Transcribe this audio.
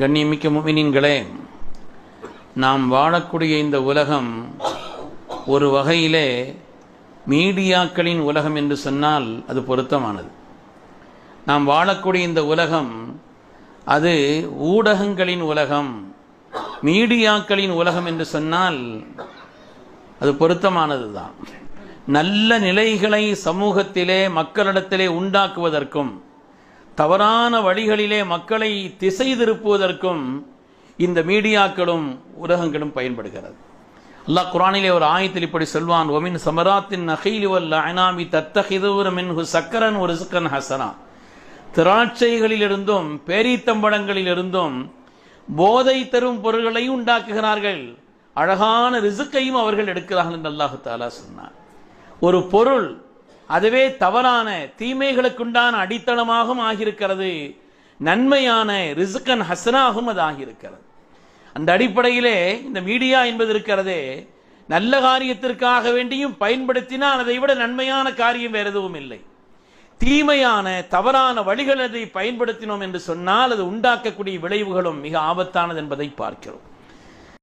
கண்ணியமிக்க முமினின்களே நாம் வாழக்கூடிய இந்த உலகம் ஒரு வகையிலே மீடியாக்களின் உலகம் என்று சொன்னால் அது பொருத்தமானது. நாம் வாழக்கூடிய இந்த உலகம் அது ஊடகங்களின் உலகம் மீடியாக்களின் உலகம் என்று சொன்னால் அது பொருத்தமானது தான் நல்ல நிலைகளை சமூகத்திலே மக்களிடத்திலே உண்டாக்குவதற்கும் தவறான வழிகளிலே மக்களை திசை திருப்புவதற்கும் இந்த மீடியாக்களும் ஊடகங்களும் பயன்படுகிறது. அல்லாஹ் குரானிலே ஒரு ஆயத்தில் இப்படி சொல்வான் ஒமின் சமராத்தின் நகைலி வல்ல அனாமி தத்தகிதூர மின்ஹு சக்கரன் ஒரு சுக்கன் ஹசனா. திராட்சைகளிலிருந்தும் பேரீத்தம்பழங்களிலிருந்தும் போதை தரும் பொருள்களை உண்டாக்குகிறார்கள். அழகான ரிசுக்கையும் அவர்கள் எடுக்கிறார்கள் என்று அல்லாஹு தாலா சொன்னார் ஒரு பொருள் அதுவே தவறான தீமைகளுக்குண்டான அடித்தளமாகவும் ஆகியிருக்கிறது. நன்மையான ரிசுக்கன் ஹசனாகவும் அது ஆகியிருக்கிறது. அந்த அடிப்படையிலே இந்த மீடியா என்பது இருக்கிறதே. நல்ல காரியத்திற்காக வேண்டியும் பயன்படுத்தினால் அதை விட நன்மையான காரியம் வேறு எதுவும் இல்லை. தீமையான தவறான வழிகள் அதை பயன்படுத்தினோம் என்று சொன்னால் அது உண்டாக்கக்கூடிய விளைவுகளும் மிக ஆபத்தானது என்பதை பார்க்கிறோம்.